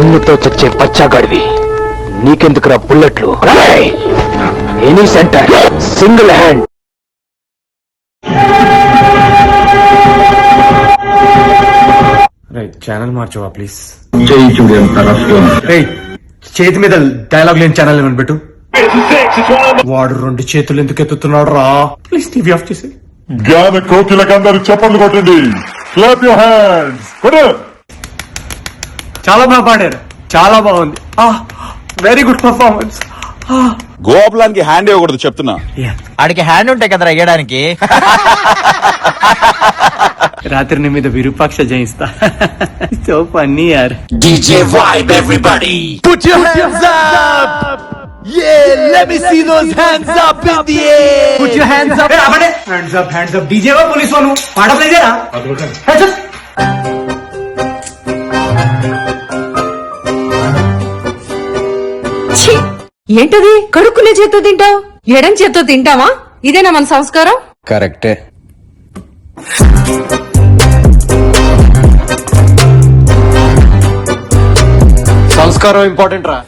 గన్నుతో చచ్చే పచ్చాగాడివి. నీకెందుకురా బుల్లెట్లు? Any centre single hand. Right channel మార్చవా please. Right చేతి మీద డైలాగ్ లేని ఛానల్ ఏమని పెట్టు వాడు రెండు చేతులు ఎందుకు ఎత్తుతున్నాడు రా? ప్లీజ్ టీవీ ఆఫ్ చేసి జ్ఞాన కోకిలకు అందరు చప్పట్లు కొట్టండి. క్లాప్ యువర్ హ్యాండ్స్ చాలా బాగా పాడారు. చాలా బాగుంది. వెరీ గుడ్ పర్ఫార్మెన్స్ గోపులానికి హ్యాండ్ ఇవ్వకూడదు చెప్తున్నా. ఆడికి హ్యాండ్ ఉంటాయి కదరా వేయడానికి రాత్రి నీ మీద విరూపాక్ష జయిస్తా. సో ఫన్నీ యార్. Hands up hands up hands up DJ వా పోలీస్ వాను పాడలేదేరా ఛీ! ఏంటది? కడుక్కునే చేత్తో తింటావు? ఎడం చేత్తో తింటావా? ఇదేనా మన సంస్కారం? కరెక్టే. సంస్కారం ఇంపార్టెంట్ రా.